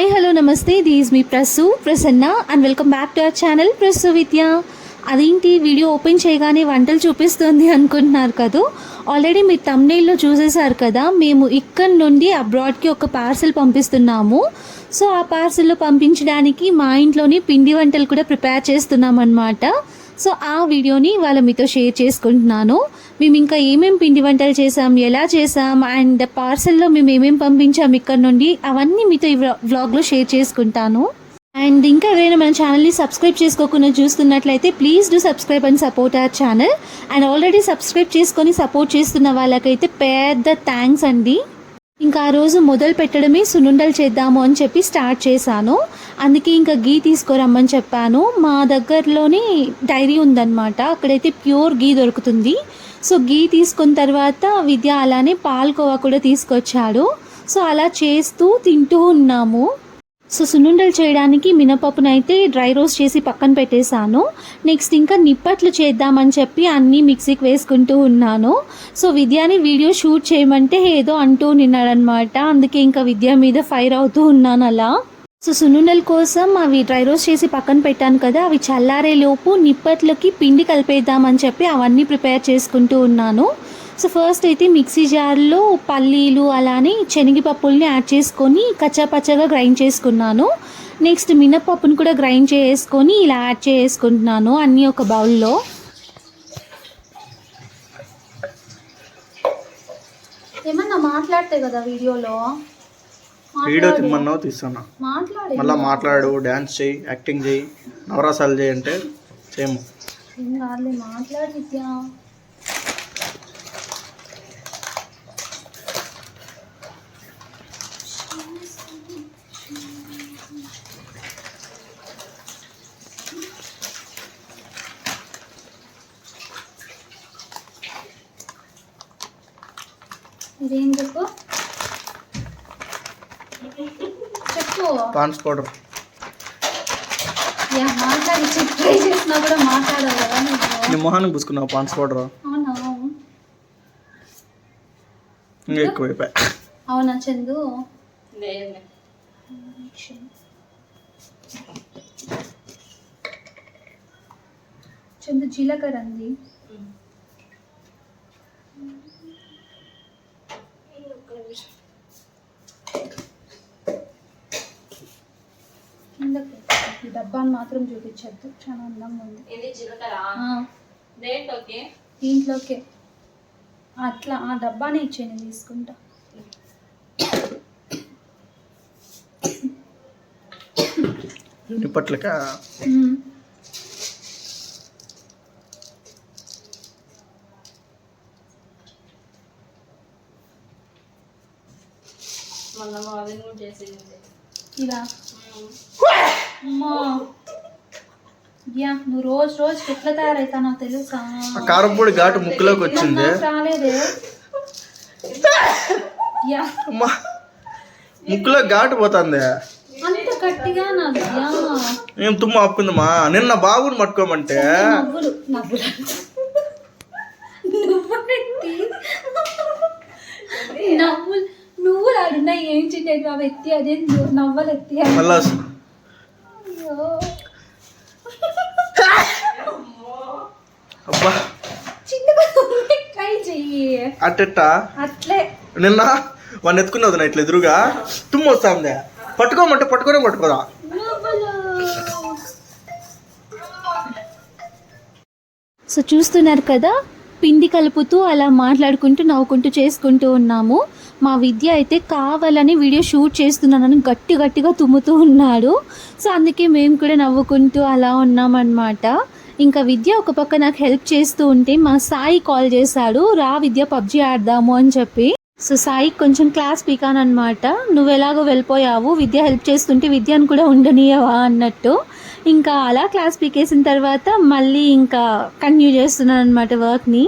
Hi hello నమస్తే this me Prasu Prasanna and welcome back to our channel Prasu Vidya అదేంటి video open చేయగానే వంటలు చూపిస్తుంది అనుకుంటున్నారు కదా? ఆల్రెడీ మీరు తమ్నేల్లో చూసేశారు కదా మేము ఇక్కడ నుండి అబ్రాడ్కి ఒక పార్సెల్ పంపిస్తున్నాము. సో ఆ పార్సెల్లో పంపించడానికి మా ఇంట్లోని పిండి వంటలు కూడా ప్రిపేర్ చేస్తున్నాం అనమాట సో ఆ వీడియోని వాళ్ళ మీతో షేర్ చేసుకుంటున్నాను. మేము ఇంకా ఏమేం పిండి వంటలు చేసాం ఎలా చేసాం అండ్ పార్సల్లో మేము ఏమేం పంపించాం ఇక్కడ నుండి అవన్నీ మీతో ఈ వ్లాగ్లో షేర్ చేసుకుంటాను. అండ్ ఇంకా ఎవరైనా మన ఛానల్ని సబ్స్క్రైబ్ చేసుకోకుండా చూస్తున్నట్లయితే please do subscribe and support our channel. And already subscribe చేసుకొని సపోర్ట్ చేస్తున్న వాళ్ళకైతే పెద్ద థ్యాంక్స్ అండి. ఇంకా ఆ రోజు మొదలు పెట్టడమే సున్నుండలు చేద్దాము అని చెప్పి స్టార్ట్ చేశాను. అందుకే ఇంకా గీ తీసుకురమ్మని చెప్పాను. మా దగ్గరలోనే డైరీ ఉందన్నమాట. అక్కడైతే ప్యూర్ గీ దొరుకుతుంది. సో గీ తీసుకున్న తర్వాత విద్య అలానే పాల్కోవా కూడా తీసుకొచ్చాడు. సో అలా చేస్తూ తింటూ ఉన్నాము. సో సున్నుండలు చేయడానికి మినపప్పునైతే డ్రై రోస్ట్ చేసి పక్కన పెట్టేశాను. నెక్స్ట్ ఇంకా నిప్పట్లు చేద్దామని చెప్పి అన్నీ మిక్సీకి వేసుకుంటూ ఉన్నాను. సో విద్యాని వీడియో షూట్ చేయమంటే ఏదో అంటూ నిన్నాడనమాట అందుకే ఇంకా విద్య మీద ఫైర్ అవుతూ ఉన్నాను అలా. సో సున్నుండల కోసం అవి డ్రై రోస్ట్ చేసి పక్కన పెట్టాను కదా అవి చల్లారే లోపు నిప్పట్లకి పిండి కలిపేద్దామని చెప్పి అవన్నీ ప్రిపేర్ చేసుకుంటూ ఉన్నాను. సో ఫస్ట్ అయితే మిక్సీ జార్లో పల్లీలు అలానే శనగపప్పుల్ని యాడ్ చేసుకొని కచ్చాపచ్చగా గ్రైండ్ చేసుకున్నాను. నెక్స్ట్ మినప్పప్పును కూడా గ్రైండ్ చేసుకొని ఇలా యాడ్ చేసుకుంటున్నాను అన్నీ ఒక బౌల్లో. ఏమన్నా మాట్లాడితే కదా వీడియోలో? వీడియో తిమ్మన్నావు తీస్తున్నా. మళ్ళీ మాట్లాడు డ్యాన్స్ చేయి యాక్టింగ్ చేయి నవరాసాలు చేయి అంటే చేయము. ఇదేం చెప్పు చెప్పు. పాన్స్ పౌడర్ యా మాట్లాడి. చెక్ ట్రై చేసినా కూడా మాట్లాడవు కదా నువ్వు. నీ మొహానికి పూసుకున్నావు పాన్స్ పౌడర్ అవునా? ఇంకా ఎక్కువైపోయా అవునా చందు? చందు జీలకర్ర అంది కిందకి ఈ డబ్బాని మాత్రం చూపించద్దు. చాలా అందంగా ఉంది. ఇది జీలకర్ర? దేంట్లోకి? దీంట్లోకే. అట్లా ఆ డబ్బానే ఇచ్చే నేను తీసుకుంటా. ఇప్పట్లక ఇలా? అమ్మా. యా నువ్వు రోజు రోజు ఎట్లా తయారైతా నాకు తెలుసా? ఆ కారపొడి ఘాటు ముక్కులోకి వచ్చింది. నాకు రాలేదే. యా. అమ్మా ముక్కులో ఘాటు పోతుంది. అంత గట్టిగా నాకు యా. ఏం తుమ్మ ఆపుకుందమ్మా? నిన్న బాబుని పట్టుకోమంటే. నవ్వులు నవ్వులు. నువ్వులెత్తి నవ్వులు నువ్వులు ఆడున్నా ఏం చిన్నది అవి ఎత్తి అదే నవ్వలు ఎత్తి మళ్ళా అయ్యో అబ్బా చిన్నగా ట్రై చెయ్యి అట్టెట్ట? అట్లే. నిన్న వాడిని ఎత్తుకున్నది నా ఇట్లా ఎదురుగా. తుమ్మ వస్తుంది. పట్టుకోమంటే పట్టుకోనే పట్టుకోదా సో చూస్తున్నారు కదా పిండి కలుపుతూ అలా మాట్లాడుకుంటూ నవ్వుకుంటూ చేసుకుంటూ ఉన్నాము. మా విద్య అయితే కావాలని వీడియో షూట్ చేస్తున్నానని గట్టి గట్టిగా తుమ్ముతూ ఉన్నాడు. సో అందుకే మేము కూడా నవ్వుకుంటూ అలా ఉన్నామన్నమాట. ఇంకా విద్య ఒక పక్క నాకు హెల్ప్ చేస్తూ ఉంటే మా సాయి కాల్ చేశాడు రా విద్య పబ్జి ఆడదాము అని చెప్పి. సో సాయి కొంచెం క్లాస్ పీకాన్ అనమాట నువ్వు ఎలాగో వెళ్ళిపోయావు విద్య హెల్ప్ చేస్తుంటే విద్యను కూడా ఉండనీయవా అన్నట్టు. ఇంకా అలా క్లాస్ పీకేసిన తర్వాత మళ్ళీ ఇంకా కంటిన్యూ చేస్తున్నాను అనమాట వర్క్ని.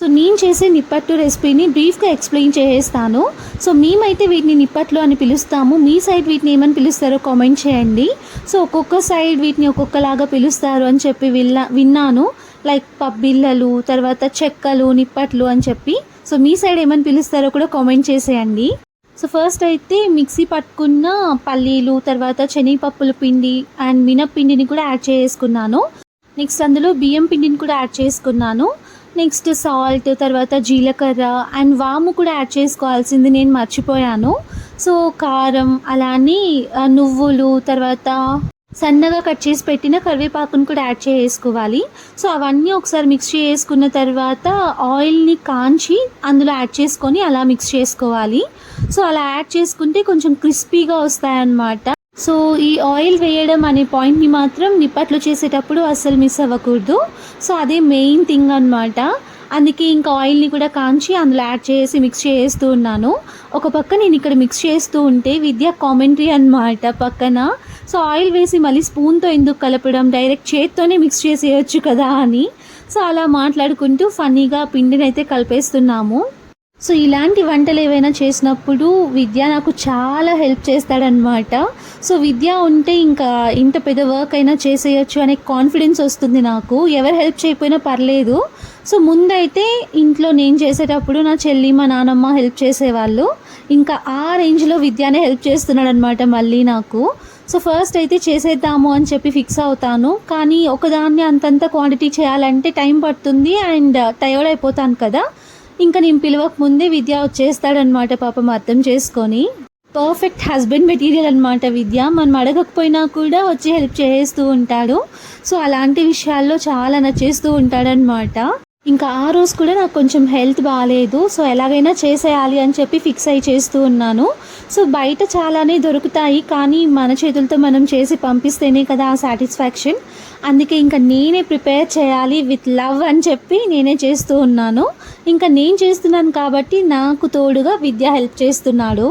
సో నేను చేసే నిప్పట్టు రెసిపీని బ్రీఫ్గా ఎక్స్ప్లెయిన్ చేసేస్తాను. సో మేమైతే వీటిని నిప్పట్లు అని పిలుస్తాము. మీ సైడ్ వీటిని ఏమని పిలుస్తారో కామెంట్ చేయండి. సో ఒక్కొక్క సైడ్ వీటిని ఒక్కొక్కలాగా పిలుస్తారు అని చెప్పి విన్నా విన్నాను. లైక్ పబ్బిళ్ళలు తర్వాత చెక్కలు నిప్పట్లు అని చెప్పి. సో మీ సైడ్ ఏమని పిలుస్తారో కూడా కామెంట్ చేసేయండి. సో ఫస్ట్ అయితే మిక్సీ పట్టుకున్న పల్లీలు తర్వాత శనగపప్పుల పిండి అండ్ మినప్పిండిని కూడా యాడ్ చేసుకున్నాను. నెక్స్ట్ అందులో బియ్యం పిండిని కూడా యాడ్ చేసుకున్నాను. నెక్స్ట్ సాల్ట్ తర్వాత జీలకర్ర అండ్ వాము కూడా యాడ్ చేసుకోవాల్సింది. నేను మర్చిపోయాను. సో కారం అలానే నువ్వులు తర్వాత సన్నగా కట్ చేసి పెట్టిన కరివేపాకును కూడా యాడ్ చేసుకోవాలి. సో అవన్నీ ఒకసారి మిక్స్ చేసుకున్న తర్వాత ఆయిల్ని కాంచి అందులో యాడ్ చేసుకొని అలా మిక్స్ చేసుకోవాలి. సో అలా యాడ్ చేసుకుంటే కొంచెం క్రిస్పీగా వస్తాయన్నమాట. సో ఈ ఆయిల్ వేయడం అనే పాయింట్ని మాత్రం నిప్పట్లు చేసేటప్పుడు అస్సలు మిస్ అవ్వకూడదు. సో అదే మెయిన్ థింగ్ అన్నమాట. అందుకే ఇంకా ఆయిల్ని కూడా కాంచి అందులో యాడ్ చేసి మిక్స్ చేస్తూ ఉన్నాను. ఒక పక్క నేను ఇక్కడ మిక్స్ చేస్తూ ఉంటే విద్య కామెంటరీ అన్నమాట పక్కన. సో ఆయిల్ వేసి మళ్ళీ స్పూన్తో ఎందుకు కలపడం? డైరెక్ట్ చేత్తోనే మిక్స్ చేసేయచ్చు కదా అని. సో అలా మాట్లాడుకుంటూ ఫన్నీగా పిండిని అయితే కలిపేస్తున్నాము. సో ఇలాంటి వంటలు ఏవైనా చేసినప్పుడు విద్య నాకు చాలా హెల్ప్ చేస్తాడనమాట సో విద్య ఉంటే ఇంకా ఇంత పెద్ద వర్క్ అయినా చేసేయచ్చు అనే కాన్ఫిడెన్స్ వస్తుంది నాకు. ఎవరు హెల్ప్ చేయకపోయినా పర్లేదు. సో ముందైతే ఇంట్లో నేను చేసేటప్పుడు నా చెల్లి మా నానమ్మ హెల్ప్ చేసేవాళ్ళు. ఇంకా ఆ రేంజ్లో విద్యానే హెల్ప్ చేస్తున్నాడు అనమాట మళ్ళీ నాకు. సో ఫస్ట్ అయితే చేసేద్దాము అని చెప్పి ఫిక్స్ అవుతాను. కానీ ఒకదాన్ని అంతంత క్వాంటిటీ చేయాలంటే టైం పడుతుంది. అండ్ టైర్డ్ అయిపోతాను కదా. ఇంకా నేను పిలవక ముందే విద్య వచ్చేస్తాడనమాట పాపం అర్థం చేసుకొని. పర్ఫెక్ట్ హస్బెండ్ మెటీరియల్ అనమాట విద్య. మనం అడగకపోయినా కూడా వచ్చి హెల్ప్ చేస్తూ ఉంటాడు. సో అలాంటి విషయాల్లో చాలా నచ్చేస్తూ ఉంటాడనమాట ఇంకా ఆ రోజు కూడా నాకు కొంచెం హెల్త్ బాగాలేదు సో ఎలాగైనా చేసేయాలి అని చెప్పి ఫిక్స్ అయి చేస్తూ ఉన్నాను. సో బయట చాలానే దొరుకుతాయి. కానీ మన చేతులతో మనం చేసి పంపిస్తేనే కదా ఆ సాటిస్ఫాక్షన్ అందుకే ఇంకా నేనే ప్రిపేర్ చేయాలి విత్ లవ్ అని చెప్పి నేనే చేస్తూ ఉన్నాను. ఇంకా నేను చేస్తున్నాను కాబట్టి నాకు తోడుగా విద్య హెల్ప్ చేస్తున్నాడు.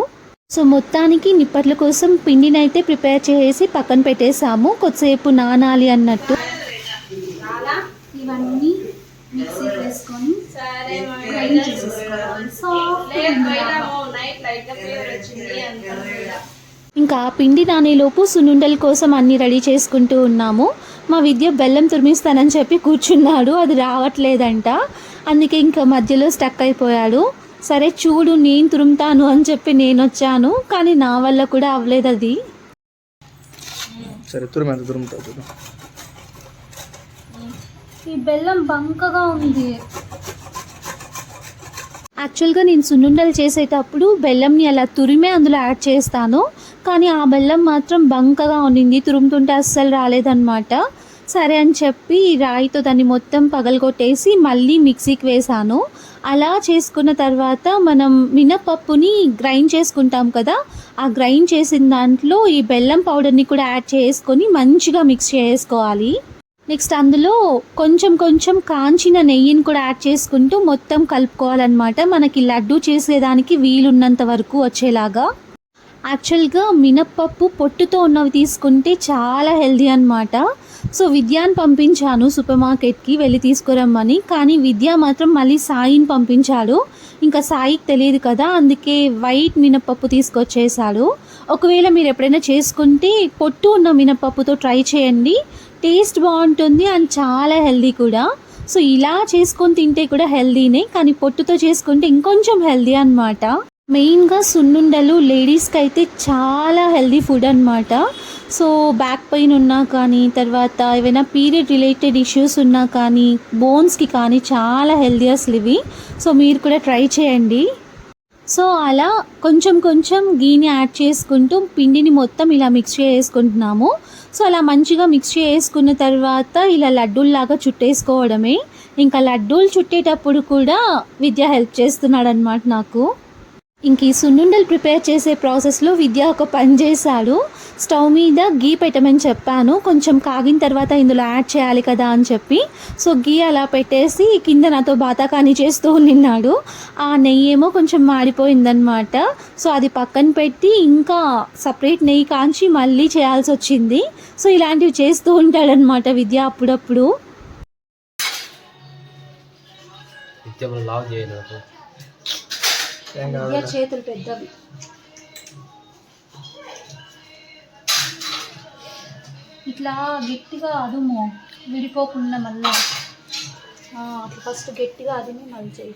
సో మొత్తానికి నిప్పట్ల కోసం పిండిని అయితే ప్రిపేర్ చేసి పక్కన పెట్టేసాము కొద్దిసేపు నానాలి అన్నట్టు. ఇవన్నీ మిక్సీ వేసుకొని సరే గ్రైండ్ చేసేసుకోవాలి. సాఫ్ట్ ఇంకా పిండి నానేలోపు సున్నుండల కోసం అన్ని రెడీ చేసుకుంటూ ఉన్నాము. మా విద్య బెల్లం తురిమిస్తానని చెప్పి కూర్చున్నాడు. అది రావట్లేదంట. అందుకే ఇంకా మధ్యలో స్టక్ అయిపోయాడు. సరే చూడు నేను తురుముతాను అని చెప్పి నేను వచ్చాను కానీ నా వల్ల కూడా అవ్వలేదు అది. సరే తురుము ఎంత ఈ బెల్లం బంకగా ఉంది. యాక్చువల్గా నేను సున్నుండలు చేసేటప్పుడు బెల్లంని అలా తురిమే అందులో యాడ్ చేస్తాను. కానీ ఆ బెల్లం మాత్రం బంకగా ఉండింది తురుముతుంటే అస్సలు రాలేదన్నమాట. సరే అని చెప్పి రాయితో దాన్ని మొత్తం పగలగొట్టేసి మళ్ళీ మిక్సీకి వేసాను. అలా చేసుకున్న తర్వాత మనం మినపప్పుని గ్రైండ్ చేసుకుంటాం కదా ఆ గ్రైండ్ చేసిన దాంట్లో ఈ బెల్లం పౌడర్ని కూడా యాడ్ చేసుకొని మంచిగా మిక్స్ చేసుకోవాలి. నెక్స్ట్ అందులో కొంచెం కొంచెం కాంచిన నెయ్యిని కూడా యాడ్ చేసుకుంటూ మొత్తం కలుపుకోవాలన్నమాట. మనకి లడ్డు చేసేదానికి వీలున్నంత వరకు వచ్చేలాగా. యాక్చువల్గా మినప్పప్పు పొట్టుతో ఉన్నవి తీసుకుంటే చాలా హెల్దీ అన్నమాట. సో విద్యాని పంపించాను సూపర్ మార్కెట్కి వెళ్ళి తీసుకురమ్మని. కానీ విద్య మాత్రం మళ్ళీ సాయిని పంపించాడు. ఇంకా సాయికి తెలియదు కదా అందుకే వైట్ మినప్పప్పు తీసుకొచ్చేసాడు ఒకవేళ మీరు ఎప్పుడైనా చేసుకుంటే పొట్టు ఉన్న మినప్పప్పుతో ట్రై చేయండి. టేస్ట్ బాగుంటుంది అండ్ చాలా హెల్దీ కూడా. సో ఇలా చేసుకొని తింటే కూడా హెల్దీనే కానీ పొట్టుతో చేసుకుంటే ఇంకొంచెం హెల్దీ అన్నమాట. మెయిన్గా సున్నుండలు లేడీస్కి అయితే చాలా హెల్దీ ఫుడ్ అన్నమాట. సో బ్యాక్ పెయిన్ ఉన్నా కానీ తర్వాత ఏవైనా పీరియడ్ రిలేటెడ్ ఇష్యూస్ ఉన్నా కానీ బోన్స్కి కానీ చాలా హెల్దీ అసలు ఇవి. సో మీరు కూడా ట్రై చేయండి. సో అలా కొంచెం కొంచెం గీని యాడ్ చేసుకుంటూ పిండిని మొత్తం ఇలా మిక్స్ చేసుకుంటున్నాము సో అలా మంచిగా మిక్స్ చేసుకున్న తర్వాత ఇలా లడ్డూల్లాగా చుట్టేసుకోవడమే. ఇంకా లడ్డూలు చుట్టేటప్పుడు కూడా విద్య హెల్ప్ చేస్తున్నాడనమాట నాకు. ఇంక ఈ సున్నుండలు ప్రిపేర్ చేసే ప్రాసెస్లో విద్య ఒక పని చేశాడు. స్టవ్ మీద గీ పెట్టమని చెప్పాను. కొంచెం కాగిన తర్వాత ఇందులో యాడ్ చేయాలి కదా అని చెప్పి. సో గీ అలా పెట్టేసి కింద నాతో బాతాకాని చేస్తూ నిన్నాడు. ఆ నెయ్యి ఏమో కొంచెం మాడిపోయిందనమాట సో అది పక్కన పెట్టి ఇంకా సపరేట్ నెయ్యి కాంచి మళ్ళీ చేయాల్సి వచ్చింది. సో ఇలాంటివి చేస్తూ ఉంటాడనమాట విద్య అప్పుడప్పుడు. చేతులు పెద్దవి. ఇట్లా గట్టిగా అదుము విడిపోకుండా మళ్ళా. ఆ, అట్లా ఫస్ట్ గట్టిగా అదిమి మళ్ళీ చేయి.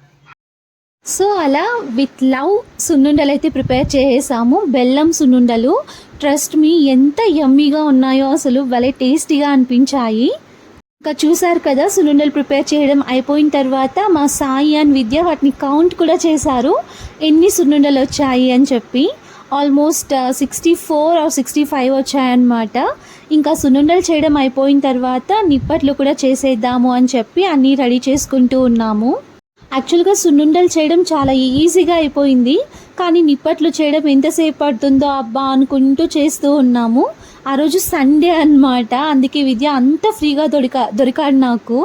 సో అలా విత్ లవ్ సున్నుండలు అయితే ప్రిపేర్ చేసాము బెల్లం సున్నుండలు. ట్రస్ట్ మీ ఎంత యమ్మీగా ఉన్నాయో అసలు భలే టేస్టీగా అనిపించాయి. ఇంకా చూసారు కదా సున్నుండలు ప్రిపేర్ చేయడం అయిపోయిన తర్వాత మా సాయి అండ్ విద్య వాటిని కౌంట్ కూడా చేశారు. ఎన్ని సున్నుండలు వచ్చాయి అని చెప్పి. Almost sixty four or sixty five వచ్చాయన్నమాట. ఇంకా సున్నుండలు చేయడం అయిపోయిన తర్వాత నిప్పట్లు కూడా చేసేద్దాము అని చెప్పి అన్నీ రెడీ చేసుకుంటూ ఉన్నాము. యాక్చువల్గా సున్నుండలు చేయడం చాలా ఈజీగా అయిపోయింది. కానీ నిప్పట్లు చేయడం ఎంతసేపు పడుతుందో అబ్బా అనుకుంటూ చేస్తూ ఉన్నాము. ఆ రోజు సండే అన్నమాట. అందుకే విద్య అంత ఫ్రీగా దొరిక దొరికాడు నాకు.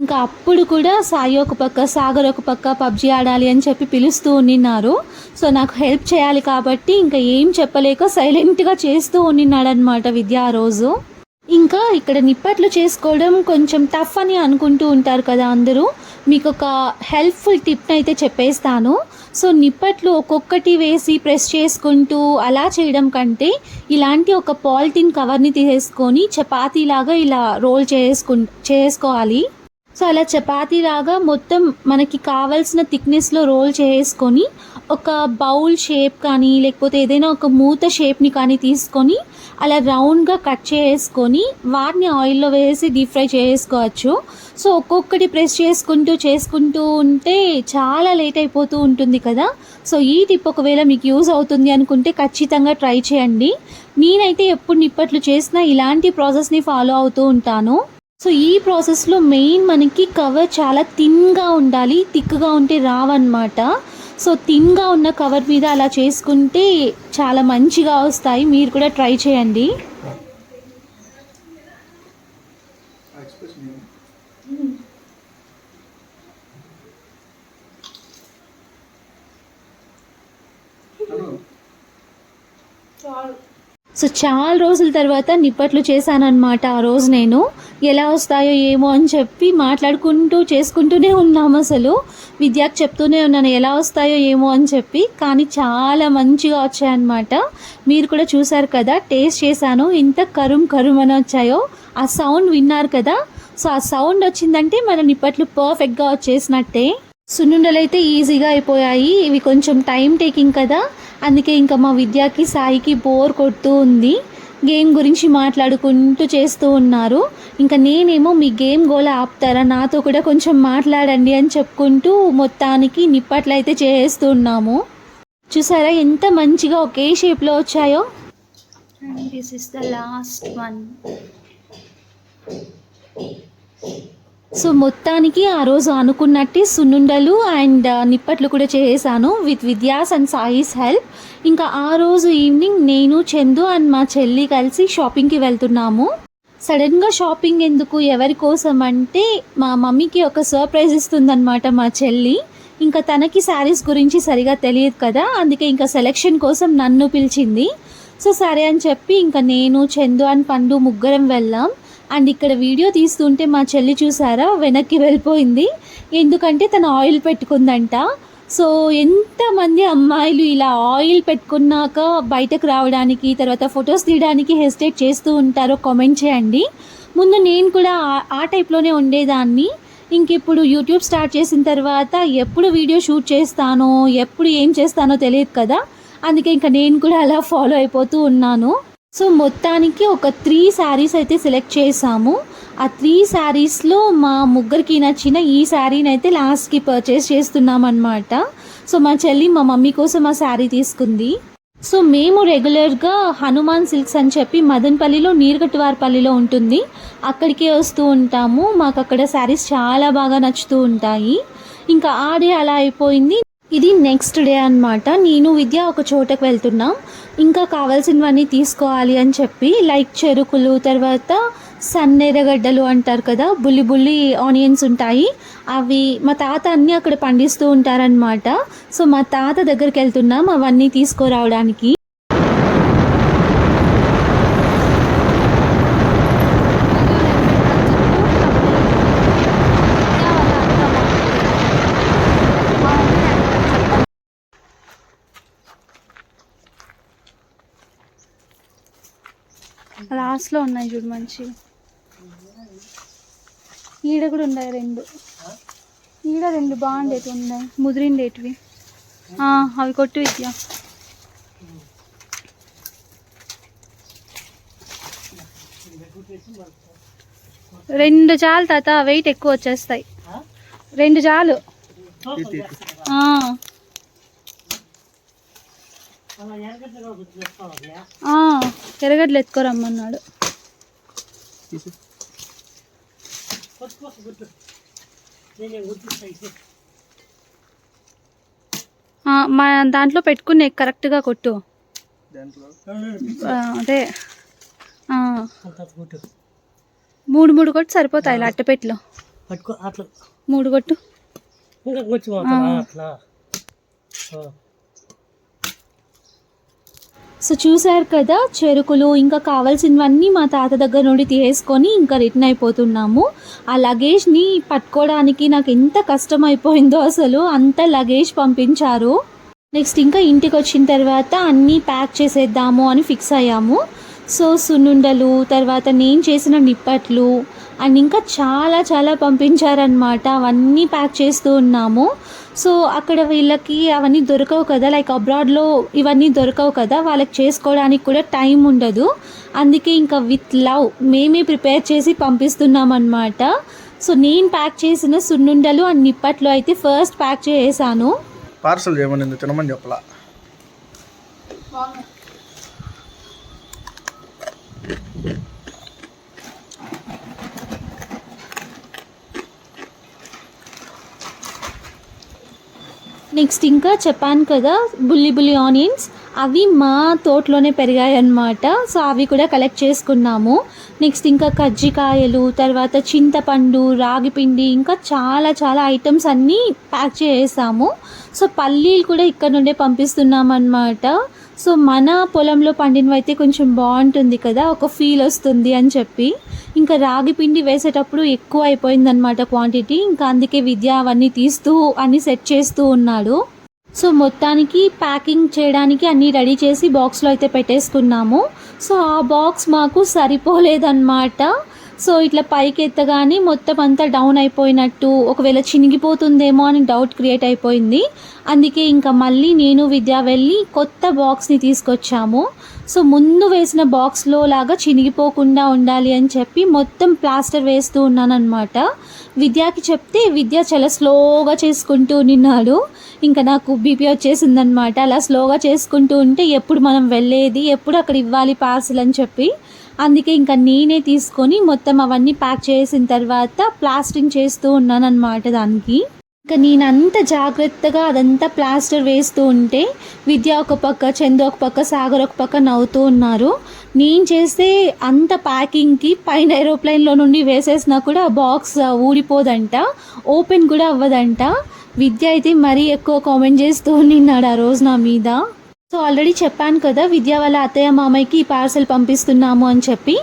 ఇంకా అప్పుడు కూడా సాయి ఒక పక్క సాగర్ ఒక పక్క పబ్జి ఆడాలి అని చెప్పి పిలుస్తూ ఉన్నారు సో నాకు హెల్ప్ చేయాలి కాబట్టి ఇంకా ఏం చెప్పలేక సైలెంట్గా చేస్తూ ఉన్నాడనమాట విద్య ఆ రోజు. ఇంకా ఇక్కడ నిప్పట్లు చేసుకోవడం కొంచెం టఫ్ అని అనుకుంటూ ఉంటారు కదా అందరూ. మీకు ఒక హెల్ప్ఫుల్ టిప్ని అయితే చెప్పేస్తాను. సో నిప్పట్లు ఒక్కొక్కటి వేసి ప్రెస్ చేసుకుంటూ అలా చేయడం కంటే ఇలాంటి ఒక పాలిథిన్ కవర్ని తీసేసుకొని చపాతీలాగా ఇలా రోల్ చేసుకు చేసుకోవాలి. సో అలా చపాతీలాగా మొత్తం మనకి కావాల్సిన థిక్నెస్లో రోల్ చేసుకొని ఒక బౌల్ షేప్ కానీ లేకపోతే ఏదైనా ఒక మూత షేప్ని కానీ తీసుకొని అలా రౌండ్గా కట్ చేసుకొని వాటిని ఆయిల్లో వేసి డీప్ ఫ్రై చేసుకోవచ్చు. సో ఒక్కొక్కటి ప్రెస్ చేసుకుంటూ చేసుకుంటూ ఉంటే చాలా లేట్ అయిపోతూ ఉంటుంది కదా. సో ఈ టిప్ ఒకవేళ మీకు యూజ్ అవుతుంది అనుకుంటే ఖచ్చితంగా ట్రై చేయండి. నేనైతే ఎప్పుడు నిప్పట్లు చేసినా ఇలాంటి ప్రాసెస్ని ఫాలో అవుతూ ఉంటాను. సో ఈ ప్రాసెస్లో మెయిన్ మనకి కవర్ చాలా థిన్గా ఉండాలి థిక్గా ఉంటే రావన్నమాట. సో థిన్గా ఉన్న కవర్ మీద అలా చేసుకుంటే చాలా మంచిగా వస్తాయి. మీరు కూడా ట్రై చేయండి. సో చాలా రోజుల తర్వాత నిప్పట్లు చేశానన్నమాట ఆ రోజు నేను. ఎలా వస్తాయో ఏమో అని చెప్పి మాట్లాడుకుంటూ చేసుకుంటూనే ఉన్నాము అసలు. విద్యకు చెప్తూనే ఉన్నాను ఎలా వస్తాయో ఏమో అని చెప్పి. కానీ చాలా మంచిగా వచ్చాయన్నమాట. మీరు కూడా చూసారు కదా టేస్ట్ చేశాను. ఎంత కరుం కరుం అని వచ్చాయో. ఆ సౌండ్ విన్నారు కదా. సో ఆ సౌండ్ వచ్చిందంటే మన నిప్పట్లు పర్ఫెక్ట్గా వచ్చేసినట్టే. సున్నుండలు అయితే ఈజీగా అయిపోయాయి. ఇవి కొంచెం టైం టేకింగ్ కదా. అందుకే ఇంకా మా విద్యాకి సాయికి బోర్ కొడుతూ ఉంది. గేమ్ గురించి మాట్లాడుకుంటూ చేస్తూ ఉన్నారు. ఇంకా నేనేమో మీ గేమ్ గోల ఆపుతారా? నాతో కూడా కొంచెం మాట్లాడండి అని చెప్పుకుంటూ మొత్తానికి నిప్పట్లు అయితే చేస్తూ ఉన్నాము చూసారా ఎంత మంచిగా ఒకే షేప్లో వచ్చాయో? And this is the last one so మొత్తానికి ఆ రోజు అనుకున్నట్టే సున్నుండలు అండ్ నిప్పట్లు కూడా చేసాను with Vidya's and Sai's help. ఇంకా ఆ రోజు ఈవినింగ్ నేను చందు అండ్ మా చెల్లి కలిసి షాపింగ్కి వెళ్తున్నాము. సడన్గా షాపింగ్ ఎందుకు? ఎవరి కోసం? అంటే మా మమ్మీకి ఒక సర్ప్రైజ్ ఇస్తుందన్నమాట మా చెల్లి. ఇంకా తనకి శారీస్ గురించి సరిగా తెలియదు కదా అందుకే ఇంకా సెలెక్షన్ కోసం నన్ను పిలిచింది. సో సరే అని చెప్పి ఇంకా నేను చందు అండ్ పండు ముగ్గురం వెళ్ళాం. అండ్ ఇక్కడ వీడియో తీస్తుంటే మా చెల్లి చూసారా? వెనక్కి వెళ్ళిపోయింది. ఎందుకంటే తను ఆయిల్ పెట్టుకుందంట. సో ఎంతమంది అమ్మాయిలు ఇలా ఆయిల్ పెట్టుకున్నాక బయటకు రావడానికి తర్వాత ఫొటోస్ తీయడానికి హెసిటేట్ చేస్తూ ఉంటారో కామెంట్ చేయండి. ముందు నేను కూడా ఆ- టైప్లోనే ఉండేదాన్ని. ఇంక ఇప్పుడు యూట్యూబ్ స్టార్ట్ చేసిన తర్వాత ఎప్పుడు వీడియో షూట్ చేస్తానో ఎప్పుడు ఏం చేస్తానో తెలియదు కదా. అందుకే ఇంకా నేను కూడా అలా ఫాలో అయిపోతూ ఉన్నాను. సో మొత్తానికి ఒక త్రీ శారీస్ అయితే సెలెక్ట్ చేసాము ఆ త్రీ శారీస్లో మా ముగ్గురికి నచ్చిన ఈ శారీని అయితే లాస్ట్కి పర్చేస్ చేస్తున్నాం అనమాట సో మా చెల్లి మా మమ్మీ కోసం ఆ శారీ తీసుకుంది. సో మేము రెగ్యులర్గా హనుమాన్ సిల్క్స్ అని చెప్పి మదన్పల్లిలో నీరుగట్టువారిపల్లిలో ఉంటుంది. అక్కడికే వస్తూ ఉంటాము. మాకు అక్కడ శారీస్ చాలా బాగా నచ్చుతూ ఉంటాయి. ఇంకా ఆ డే అలా అయిపోయింది. ఇది నెక్స్ట్ డే అన్నమాట. నేను విద్య ఒక చోటకు వెళ్తున్నాం. ఇంకా కావాల్సినవన్నీ తీసుకోవాలి అని చెప్పి లైక్ చెరుకులు తర్వాత సన్నెరగడ్డలు అంటారు కదా బుల్లి బుల్లి ఆనియన్స్ ఉంటాయి. అవి మా తాత అన్నీ అక్కడ పండిస్తూ ఉంటారనమాట సో మా తాత దగ్గరికి వెళ్తున్నాం అవన్నీ తీసుకురావడానికి. లాస్ట్లో ఉన్నాయి చూడు మంచి ఈడ కూడా ఉన్నాయి రెండు. ఈడ రెండు బాగుండేటివి ఉన్నాయి. ముదిరిండేటివి. అవి కొట్టు విద్య. రెండు చాలు తాత వెయిట్ ఎక్కువ వచ్చేస్తాయి. రెండు చాలు. ఎర్రగడ్డలు ఎత్తుకోరమ్మన్నాడు ఆ, మా దాంట్లో పెట్టుకునే కరెక్ట్గా కొట్టు. దాంట్లో? ఆ, అదే. ఆ. మూడు మూడు కొట్టు సరిపోతాయి ఇలా అట్లా. మూడు కొట్టు. ఇంకా కొంచెం. అట్లా. సో చూశారు కదా చెరుకులు ఇంకా కావాల్సినవన్నీ మా తాత దగ్గర నుండి తీసేసుకొని ఇంకా రిటర్న్ అయిపోతున్నాము. ఆ లగేజ్ని పట్టుకోవడానికి నాకు ఎంత కష్టం అయిపోయిందో అసలు అంత లగేజ్ పంపించారు. నెక్స్ట్ ఇంకా ఇంటికి వచ్చిన తర్వాత అన్నీ ప్యాక్ చేసేద్దాము అని ఫిక్స్ అయ్యాము. సో సున్నుండలు తర్వాత నేను చేసిన నిప్పట్లు అండ్ ఇంకా చాలా చాలా పంపించారనమాట అవన్నీ ప్యాక్ చేస్తూ ఉన్నాము. సో అక్కడ వీళ్ళకి అవన్నీ దొరకవు కదా. లైక్ అబ్రాడ్లో ఇవన్నీ దొరకవు కదా. వాళ్ళకి చేసుకోవడానికి కూడా టైం ఉండదు. అందుకే ఇంకా విత్ లవ్ మేమే ప్రిపేర్ చేసి పంపిస్తున్నాం అనమాట సో నేను ప్యాక్ చేసిన సున్నుండలు అండ్ నిప్పట్లు అయితే ఫస్ట్ ప్యాక్ చేసాను. పార్సల్ చేయమని తినమని చెప్పలా? నెక్స్ట్ ఇంకా చెప్పాను కదా బుల్లి బుల్లి ఆనియన్స్. అవి మా తోటలోనే పెరిగాయి అన్నమాట సో అవి కూడా కలెక్ట్ చేసుకున్నాము. నెక్స్ట్ ఇంకా కజ్జికాయలు తర్వాత చింతపండు రాగిపిండి ఇంకా చాలా చాలా ఐటమ్స్ అన్నీ ప్యాక్ చేసాము సో పల్లీలు కూడా ఇక్కడ నుండే పంపిస్తున్నాం అన్నమాట సో మన పొలంలో పండినవి అయితే కొంచెం బాగుంటుంది కదా ఒక ఫీల్ వస్తుంది అని చెప్పి. ఇంకా రాగి పిండి వేసేటప్పుడు ఎక్కువ అయిపోయిందనమాట క్వాంటిటీ ఇంకా అందుకే విద్య అవన్నీ తీస్తూ అన్ని సెట్ చేస్తూ ఉన్నాడు. సో మొత్తానికి ప్యాకింగ్ చేయడానికి అన్నీ రెడీ చేసి బాక్స్లో అయితే పెట్టేసుకున్నాము. సో ఆ బాక్స్ మాకు సరిపోలేదన్నమాట. సో ఇట్లా పైకి ఎత్తగానే మొత్తం అంతా డౌన్ అయిపోయినట్టు ఒకవేళ చినిగిపోతుందేమో అని డౌట్ క్రియేట్ అయిపోయింది. అందుకే ఇంకా మళ్ళీ నేను విద్య వెళ్ళి కొత్త బాక్స్ని తీసుకొచ్చాము. సో ముందు వేసిన బాక్స్లో లాగా చినిగిపోకుండా ఉండాలి అని చెప్పి మొత్తం ప్లాస్టర్ వేస్తూ ఉన్నానన్నమాట. విద్యాకి చెప్తే విద్య చాలా స్లోగా చేసుకుంటూ నిన్నాడు ఇంకా నాకు బీపీ వచ్చేసిందనమాట అలా స్లోగా చేసుకుంటూ ఉంటే ఎప్పుడు మనం వెళ్ళేది ఎప్పుడు అక్కడ ఇవ్వాలి పార్సిల్ అని చెప్పి. అందుకే ఇంకా నేనే తీసుకొని మొత్తం అవన్నీ ప్యాక్ చేసిన తర్వాత ప్లాస్టింగ్ చేస్తూ ఉన్నానన్నమాట దానికి. ఇంకా నేను అంత జాగ్రత్తగా అదంతా ప్లాస్టర్ వేస్తూ ఉంటే విద్య ఒక పక్క చందు ఒక పక్క సాగర్ ఒక పక్క నవ్వుతూ ఉన్నారు. నేను చేస్తే అంత ప్యాకింగ్కి పైన ఏరోప్లేన్లో నుండి వేసేసినా కూడా ఆ బాక్స్ ఊడిపోదంట ఓపెన్ కూడా అవ్వదంట. విద్య అయితే మరీ ఎక్కువ కామెంట్ చేస్తూ నిన్నాడు ఆ రోజు నా మీద. సో ఆల్రెడీ చెప్పాను కదా విద్య వాళ్ళ అత్తయ్య మామయ్యకి ఈ పార్సల్ పంపిస్తున్నాము అని చెప్పి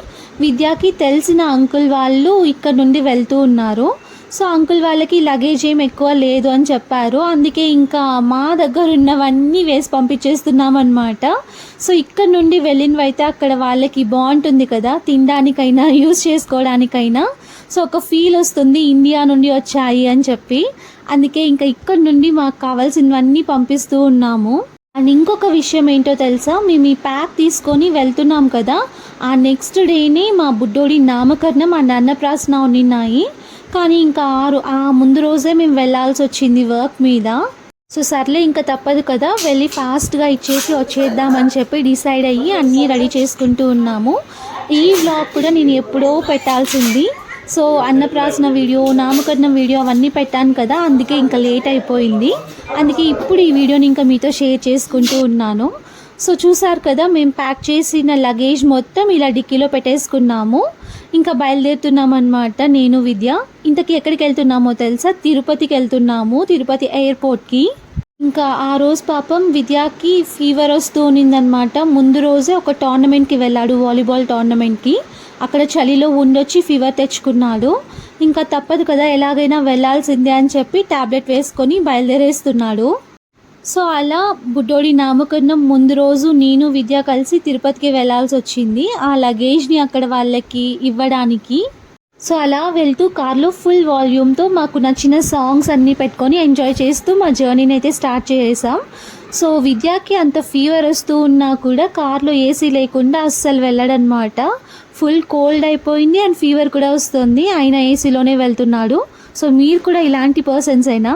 విద్యకి తెలిసిన అంకుల్ వాళ్ళు ఇక్కడ నుండి వెళ్తూ ఉన్నారు. సో అంకుల్ వాళ్ళకి లగేజ్ ఏం ఎక్కువ లేదు అని చెప్పారు. అందుకే ఇంకా మా దగ్గర ఉన్నవన్నీ వేసి పంపించేస్తున్నాం అనమాట సో ఇక్కడ నుండి వెళ్ళినవి అయితే అక్కడ వాళ్ళకి బాగుంటుంది కదా తినడానికైనా యూజ్ చేసుకోవడానికైనా. సో ఒక ఫీల్ వస్తుంది ఇండియా నుండి వచ్చాయి అని చెప్పి. అందుకే ఇంకా ఇక్కడ నుండి మాకు కావాల్సినవన్నీ పంపిస్తూ ఉన్నాము. అండ్ ఇంకొక విషయం ఏంటో తెలుసా? మేము ఈ ప్యాక్ తీసుకొని వెళ్తున్నాం కదా ఆ నెక్స్ట్ డేనే మా బుడ్డోడి నామకరణం అండ్ అన్నప్రాసన ఉన్నాయి. కానీ ఇంకా ఆరు ఆ ముందు రోజే మేము వెళ్ళాల్సి వచ్చింది వర్క్ మీద. సో సర్లే ఇంకా తప్పదు కదా వెళ్ళి ఫాస్ట్గా ఇచ్చేసి వచ్చేద్దామని చెప్పి డిసైడ్ అయ్యి అన్నీ రెడీ చేసుకుంటూ ఉన్నాము. ఈ వ్లాగ్ కూడా నేను ఎప్పుడో పెట్టాల్సింది. సో అన్నప్రాసన వీడియో నామకరణం వీడియో అవన్నీ పెట్టాను కదా అందుకే ఇంకా లేట్ అయిపోయింది. అందుకే ఇప్పుడు ఈ వీడియోని ఇంకా మీతో షేర్ చేసుకుంటూ ఉన్నాను. సో చూసారు కదా మేము ప్యాక్ చేసిన లగేజ్ మొత్తం ఇలా డిక్కీలో పెట్టేసుకున్నాము. ఇంకా బయలుదేరుతున్నాం అనమాట నేను విద్య. ఇంతకీ ఎక్కడికి వెళ్తున్నామో తెలుసా? తిరుపతికి వెళ్తున్నాము తిరుపతి ఎయిర్పోర్ట్కి. ఇంకా ఆ రోజు పాపం విద్యాకి ఫీవర్ వస్తూ ఉన్నిందనమాట ముందు రోజే ఒక టోర్నమెంట్కి వెళ్ళాడు వాలీబాల్ టోర్నమెంట్కి. అక్కడ చలిలో ఉండొచ్చి ఫీవర్ తెచ్చుకున్నాడు. ఇంకా తప్పదు కదా ఎలాగైనా వెళ్ళాల్సిందే అని చెప్పి టాబ్లెట్ వేసుకొని బయలుదేరేస్తున్నాడు. సో అలా బుడ్డోడి నామకరణం ముందు రోజు నేను విద్య కలిసి తిరుపతికి వెళ్ళాల్సి వచ్చింది. ఆ లగేజ్ని అక్కడ వాళ్ళకి ఇవ్వడానికి. సో అలా వెళ్తూ కార్లో ఫుల్ వాల్యూమ్తో మాకు నచ్చిన సాంగ్స్ అన్నీ పెట్టుకొని ఎంజాయ్ చేస్తూ మా జర్నీని అయితే స్టార్ట్ చేసాం సో విద్యాకి అంత ఫీవర్ వస్తూ ఉన్నా కూడా కార్లో ఏసీ లేకుండా అస్సలు వెళ్ళడనమాట. ఫుల్ కోల్డ్ అయిపోయింది అండ్ ఫీవర్ కూడా వస్తుంది. ఆయన ఏసీలోనే వెళ్తున్నాడు. సో మీరు కూడా ఇలాంటి పర్సన్స్ అయినా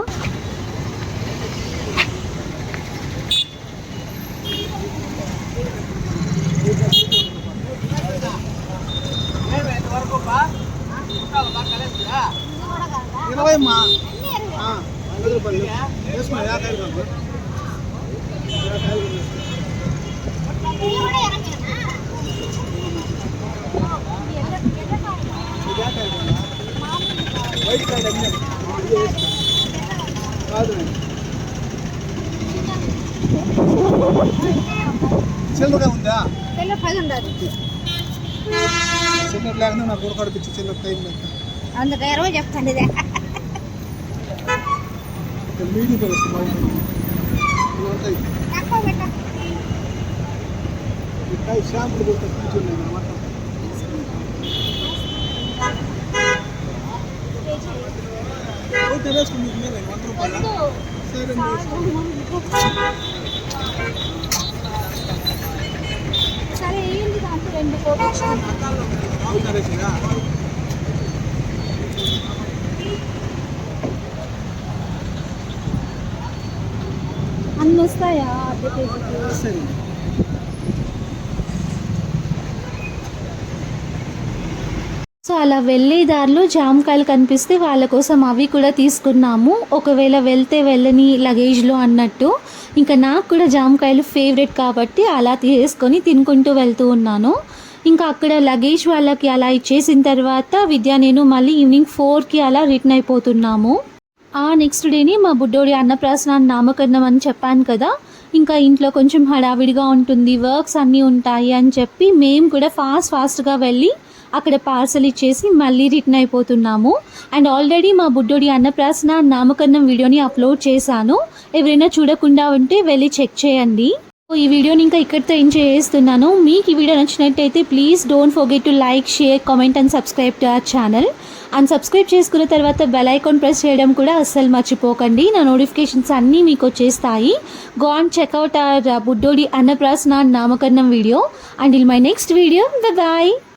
వైట్ కార్డ్ అన్నీ. కాదు. చిల్లర ఉందా? చిల్లర లేకుండా నాకు ఊరకాడు పిచ్చి చిల్లర టైం లేదు అందుకు ఇరవై చెప్తాను ఇదే. షాంపులు కూడా కూర్చున్నాయి అన్నమాట. ఒకటి వేసుకుని మీకు మేలే వంద రూపాయలు సరే సరే ఏంటి దాంట్లో రెండు కోట్లు అవుతారా అన్ని వస్తాయా అర్ధ కేజీకి సరే సో అలా వెళ్ళే దారిలో జామకాయలు కనిపిస్తే వాళ్ళ కోసం అవి కూడా తీసుకున్నాము. ఒకవేళ వెళ్తే వెళ్ళని లగేజ్లో అన్నట్టు. ఇంకా నాకు కూడా జామకాయలు ఫేవరెట్ కాబట్టి అలా తీసుకొని తినుకుంటూ వెళ్తూ ఉన్నాను. ఇంకా అక్కడ లగేజ్ వాళ్ళకి అలా ఇచ్చేసిన తర్వాత విద్య నేను మళ్ళీ ఈవినింగ్ ఫోర్కి అలా రిటర్న్ అయిపోతున్నాము. ఆ నెక్స్ట్ డేని మా బుడ్డోడి అన్నప్రాసనాన్ని నామకరణం అని చెప్పాను కదా. ఇంకా ఇంట్లో కొంచెం హడావిడిగా ఉంటుంది వర్క్స్ అన్నీ ఉంటాయి అని చెప్పి మేము కూడా ఫాస్ట్ ఫాస్ట్గా వెళ్ళి అక్కడ పార్సల్ ఇచ్చేసి మళ్ళీ రిటర్న్ అయిపోతున్నాము. అండ్ ఆల్రెడీ మా బుడ్డోడి అన్నప్రాసన నామకరణం వీడియోని అప్లోడ్ చేశాను. ఎవరైనా చూడకుండా ఉంటే వెళ్ళి చెక్ చేయండి. సో ఈ వీడియోని ఇంకా ఇక్కడితో ఎంజాయ్ చేస్తున్నాను. మీకు ఈ వీడియో నచ్చినట్టయితే please don't forget to like share comment and subscribe to our channel and subscribe చేసుకున్న తర్వాత బెల్ ఐకాన్ ప్రెస్ చేయడం కూడా అస్సలు మర్చిపోకండి. నా నోటిఫికేషన్స్ అన్నీ మీకు వచ్చేస్తాయి. Go and check out our బుడ్డోడి అన్నప్రాసన నామకరణం video. And I'll my next video bye